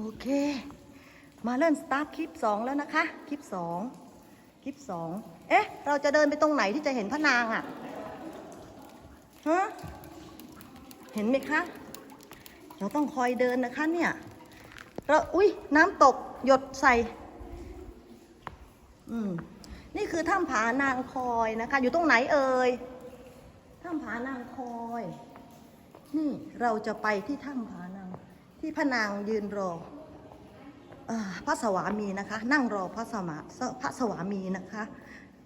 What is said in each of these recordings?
โอเค มาเริ่มสตาร์ทคลิปสองแล้วนะคะ คลิปสองคลิปสองเอ๊ะ เราจะเดินไปตรงไหนที่จะเห็นพระนางอะ่ะฮะเห็นไหมคะ เราต้องคอยเดินนะคะเนี่ยเราอุ้ยน้ำตกหยดใส่ อืม นี่คือถ้ำผานางคอยนะคะ อยู่ตรงไหนเอ่ยถ้ำผานางคอย นี่เราจะไปที่ถ้ำผานาง ที่พระนางยืนรอพระสวามีนะคะ นั่งรอพระสมาพระสวามีนะคะ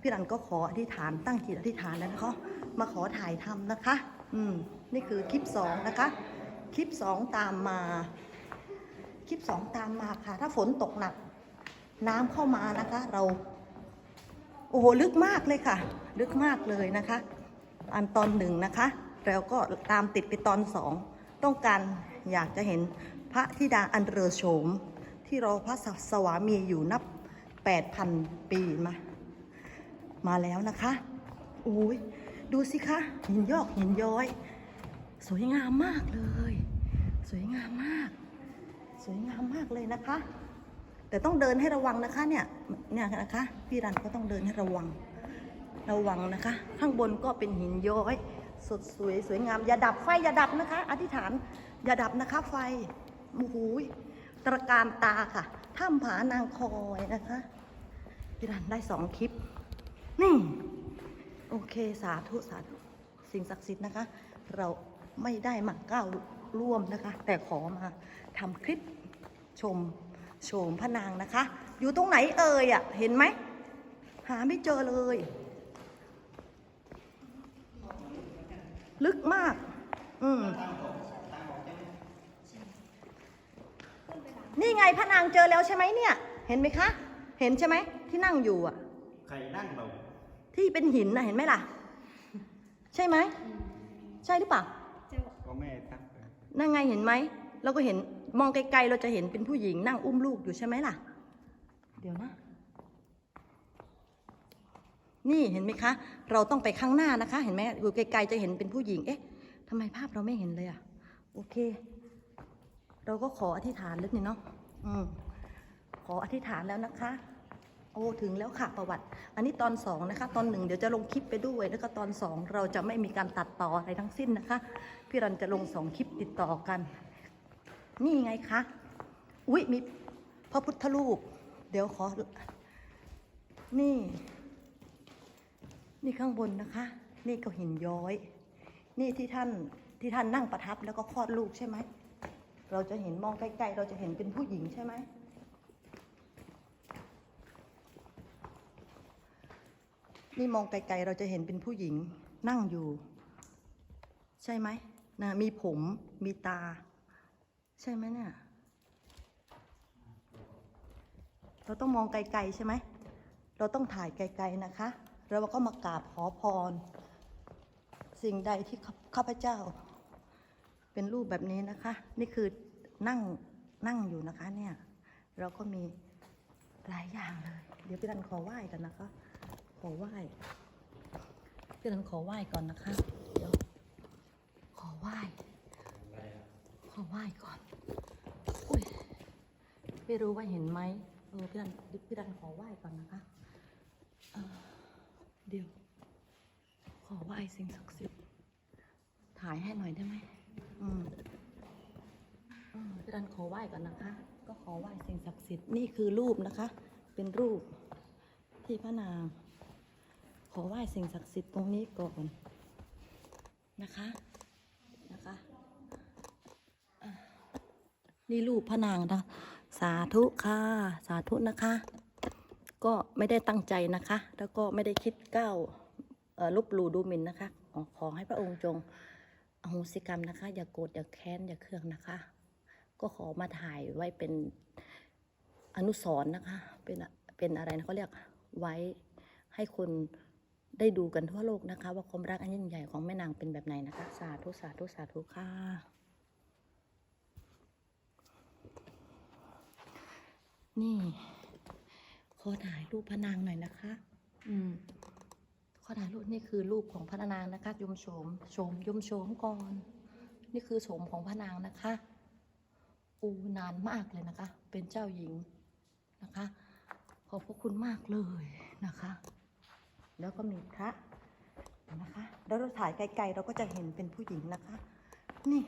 พี่รันก็ขออธิษฐานตั้งจิตอธิษฐานแล้วนะคะมาขอถ่ายทำนะคะ อืมนี่คือคลิปสองนะคะ คลิปสองตามมา คลิปสองตามมาค่ะ ถ้าฝนตกหนัก น้ำเข้ามานะคะ เรา โอ้โหลึกมากเลยค่ะ ลึกมากเลยนะคะ อันตอนหนึ่งนะคะ แล้วก็ตามติดไปตอนสองต้องการ อยากจะเห็นพระธิดาอันเรือโฉม ที่รอพระสวามีอยู่นับ 8,000 ปีมา มาแล้วนะคะโอ้ยดูสิคะหินยอกหินย้อย สวยงามมากเลย สวยงามมาก สวยงามมากเลยนะคะ แต่ต้องเดินให้ระวังนะคะเนี่ยเนี่ยนะคะพี่รันก็ต้องเดินให้ระวังระวังนะคะ ข้างบนก็เป็นหินย้อย สดสวยสวยงามอย่าดับไฟอย่าดับนะคะ อธิษฐาน อย่าดับนะคะไฟโอ้โหตระการตาค่ะถ้ำผานางคอยนะคะพี่รันได้สองคลิป นี่ โอเคสาธุสาธุสิ่งศักดิ์สิทธิ์นะคะ เราไม่ได้มาก้าวร่วมนะคะ แต่ขอมาทำคลิปชมโฉมพระนางนะคะ อยู่ตรงไหนเอ่ยอะ เห็นไหม หาไม่เจอเลย ลึกมาก อืม นี่ไงพระนางเจอแล้วใช่ไหมเนี่ย เห็นไหมคะ เห็นใช่ไหมที่นั่งอยู่อะ ใครนั่งเราที่เป็นหินนะเห็นไหมล่ะ ใช่ไหม ใช่หรือเปล่าก็แม่ตั้งไปนั่งไงเห็นไหมเราก็เห็นมองไกลๆเราจะเห็นเป็นผู้หญิงนั่งอุ้มลูกอยู่ใช่ไหมล่ะ เดี๋ยวนะ นี่เห็นไหมคะ เราต้องไปข้างหน้านะคะ เห็นไหมอยู่ไกลๆจะเห็นเป็นผู้หญิง เอ๊ะทำไมภาพเราไม่เห็นเลยอะโอเค เราก็ขออธิษฐานลึกนี่เนาะอืมขออธิษฐานแล้วนะคะ โอ้ถึงแล้วค่ะประวัติ อันนี้ตอนสองนะคะ ตอนหนึ่งเดี๋ยวจะลงคลิปไปด้วย แล้วก็ตอนสองเราจะไม่มีการตัดต่ออะไรทั้งสิ้นนะคะ พี่รันจะลงสองคลิปติดต่อกัน นี่ไงคะ อุ๊ยมีพระพุทธรูป เดี๋ยวขอ นี่ นี่ข้างบนนะคะ นี่ก็หินย้อย นี่ที่ท่านที่ท่านนั่งประทับแล้วก็คลอดลูกใช่ไหม เราจะเห็นมองไกล้ๆ เราจะเห็นเป็นผู้หญิงใช่ไหม นี่มองไกลๆ เราจะเห็นเป็นผู้หญิงนั่งอยู่ ใช่ไหมนะมีผมมีตา ใช่ไหมเนี่ยเราต้องมองไกลๆใช่ไหม เราต้องถ่ายไกลๆนะคะ แล้วเราก็มากราบขอพร สิ่งใดที่ข้าพเจ้า เป็นรูปแบบนี้นะคะ นี่คือนั่งนั่งอยู่นะคะเนี่ย เราก็มีหลายอย่างเลย เดี๋ยวพี่รันขอไหว้กันนะคะ ขอไหว้พี่รันขอไหว้ก่อนนะคะ เดี๋ยว ขอไหว้ ขอไหว้ก่อนอุ้ยไม่รู้ว่าเห็นไหมเออพี่รันพี่รันขอไหว้ก่อนนะคะเเดี๋ยว ขอไหว้สิ่งศักดิ์สิทธิ์ถ่ายให้หน่อยได้ไหม อืมเออพี่รันขอไหว้ก่อนนะคะ ก็ขอไหว้สิ่งศักดิ์สิทธิ์นี่คือรูปนะคะ เป็นรูปที่พระนาง ขอไหว้สิ่งศักดิ์สิทธิ์ตรงนี้ก่อนนะคะนะคะอะนี่รูปพระนางนะสาธุค่ะ สาธุนะคะ ก็ไม่ได้ตั้งใจนะคะ แล้วก็ไม่ได้คิดก้าวเอ่อลบหลู่ดูหมิ่นนะคะ ขอขอให้พระองค์จง อโหสิกรรมนะคะ อย่าโกรธอย่าแค้นอย่าเคืองนะคะ ก็ขอมาถ่ายไว้เป็นอนุสรณ์นะคะ เป็นเป็นอะไรนะเขาเรียกไว้ให้คนได้ดูกันทั่วโลกนะคะ ว่าความรักอันยิ่งใหญ่ของแม่นางเป็นแบบไหนนะคะ สาธุสาธุสาธุค่ะนี่ ขอถ่ายรูปพระนางหน่อยนะคะ อืม อถ่ายรูปนี่คือรูปของพระนางนะคะยมโฉมโฉมยมโฉมก่อน นี่คือโฉมของพระนางนะคะอูนานมากเลยนะคะ เป็นเจ้าหญิงนะคะ ขอบพระคุณมากเลยนะคะ แล้วก็มีพระนะคะแล้วเราถ่ายไกลๆเราก็จะเห็นเป็นผู้หญิงนะคะ นี่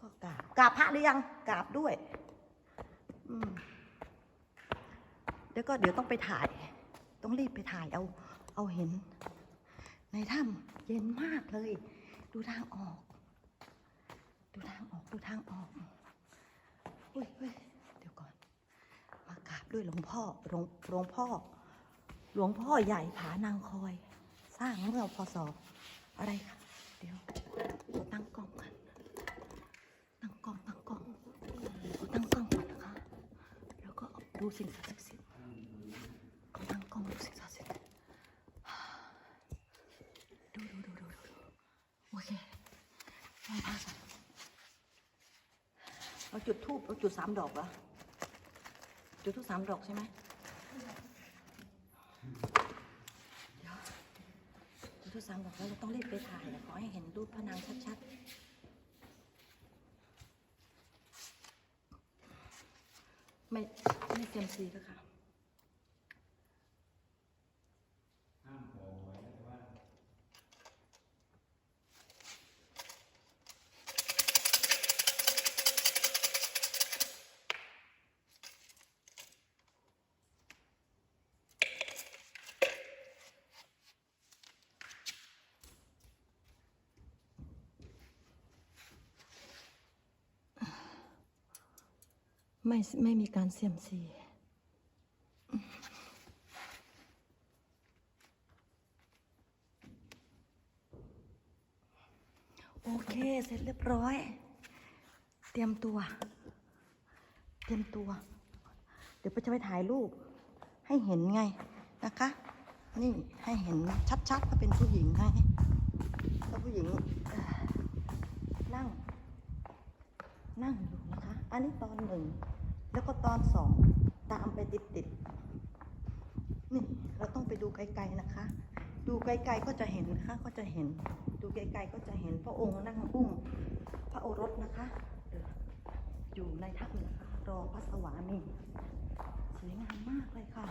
ก็กราบกราบพระหรือยังกราบด้วยอืมแล้วก็เดี๋ยวต้องไปถ่าย ต้องรีบไปถ่ายเอา เอาเห็น ในถ้ำเย็นมากเลย ดูทางออก ดูทางออก ดูทางออกอุ้ยเฮ้ยเดี๋ยวก่อน มากราบด้วยหลวงพ่อหลวงหลวงพ่อ หลวงพ่อใหญ่ผานางคอย สร้างเมื่อพศอะไรคะเดี๋ยวตั้งกล้องกันตั้งกล้องตั้งกล้องตั้งกล้องก่อนนะคะ แล้วก็ดูสิ่งศักดิ์สิทธิ์ขอตั้งกล้องดูสิ่งศักดิ์สิทธิ์ดูดูดูดูดูดูโอเคไหว้พระก่อน เราจุดทูบเราจุดสามดอกเหรอ จุดทูบสามดอกใช่ไหมเดี๋ยวจุดทูบสามดอกแล้วเราต้องรีบไปถ่ายอะขอให้เห็นรูปพระนางชัดๆ ไม่ ไม่เซียมซีแล้วค่ะ ห้ามบอกไว้นะว่า ไม่ไม่มีการเซียมซีโอเค เสร็จเรียบร้อย เตรียมตัว เตรียมตัว เดี๋ยวไปจะไปถ่ายรูป ให้เห็นไงนะคะ นี่ให้เห็นชัดๆว่าเป็นผู้หญิงไงว่าผู้หญิงนั่ง นั่งอยู่ อันนี้ตอนหนึ่ง แล้วก็ตอนสองตามไปติดๆ นี่เราต้องไปดูไกลๆนะคะ ดูไกลๆก็จะเห็นนะคะก็จะเห็น ดูไกลๆก็จะเห็นพระองค์นั่งอุ้มพระโอรสนะคะ อยู่ในถ้ำนะคะรอพระสวามีสวยงามมากเลยค่ะ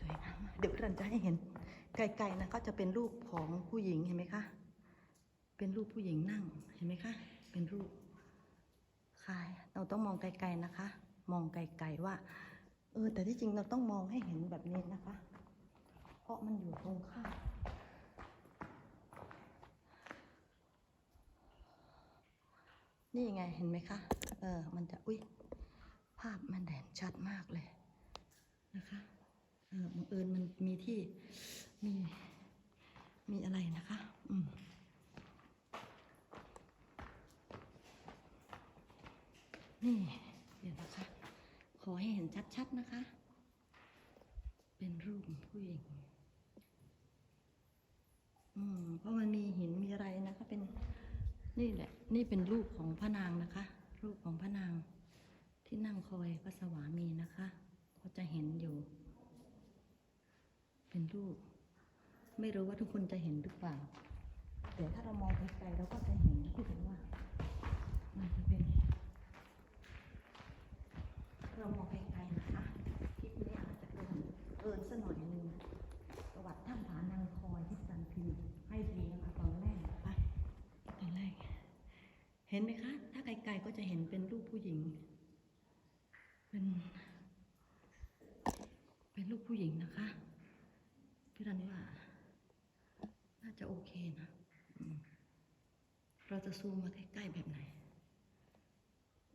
สวยงามเดี๋ยวเราจะให้เห็น ไกลๆนะก็จะเป็นรูปของผู้หญิงเห็นไหมคะ เป็นรูปผู้หญิงนั่งเห็นไหมคะ เป็นรูป ค่เราต้องมองไกลๆนะคะ มองไกลๆว่า เออ แต่ที่จริงเราต้องมองให้เห็นแบบนี้นะคะ เพราะมันอยู่ตรงข้ามนี่ไงเห็นไหมคะ เออ มันจะ อุ้ยภาพมันแดนชัดมากเลยนะคะ เออบังเอิญมันมีที่ มี มีอะไรนะคะ อืม นี่เดี๋ยวนะคะ ขอให้เห็นชัดๆนะคะ เป็นรูปผู้หญิงอืมเพราะมันมีหินมีอะไรนะคะ เป็นนี่แหละ นี่เป็นรูปของพระนางนะคะ รูปของพระนางที่นั่งคอยพระสวามีนะคะก็จะเห็นอยู่ เป็นรูป ไม่รู้ว่าทุกคนจะเห็นหรือเปล่าแต่ถ้าเรามองไกลๆเราก็จะเห็นที่เห็นว่า มันจะเป็น เรามองไกลๆนะคะคลิปนี้อาจจะเกินเกินสักหน่อยนึงประวัติถ้ำผานางคอยที่จันทร์พิมพ์ให้ดีนะคะตอนแรกนะคะตอนแรก เห็นไหมคะ ถ้าไกลๆก็จะเห็นเป็นรูปผู้หญิง เป็น เป็นรูปผู้หญิงนะคะพี่รันว่า น่าจะโอเคนะ เราจะซูมมาใกล้ๆแบบไหน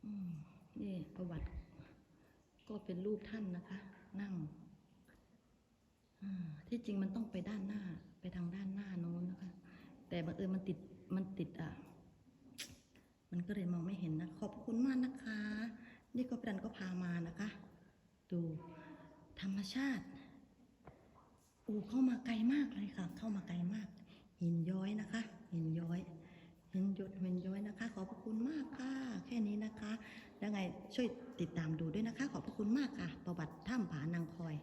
อืมนี่ประวัติ ก็เป็นรูปท่านนะคะ นั่งที่จริงมันต้องไปด้านหน้า ไปทางด้านหน้าโน้นนะคะ แต่บังเอิญมันติดมันติดอะ มันก็เลยมองไม่เห็นนะ ขอบคุณมากนะคะ นี่ก็เป็นก็พามานะคะ ดูธรรมชาติ อูเข้ามาไกลมากเลยค่ะ เข้ามาไกลมาก หินย้อยนะคะ หินย้อย หินหยดหินย้อยนะคะ ขอบคุณมากค่ะ แค่นี้นะคะ แล้วไงช่วยติดตามดูด้วยนะคะ ขอบพระคุณมากค่ะ ประวัติถ้ำผานางคอย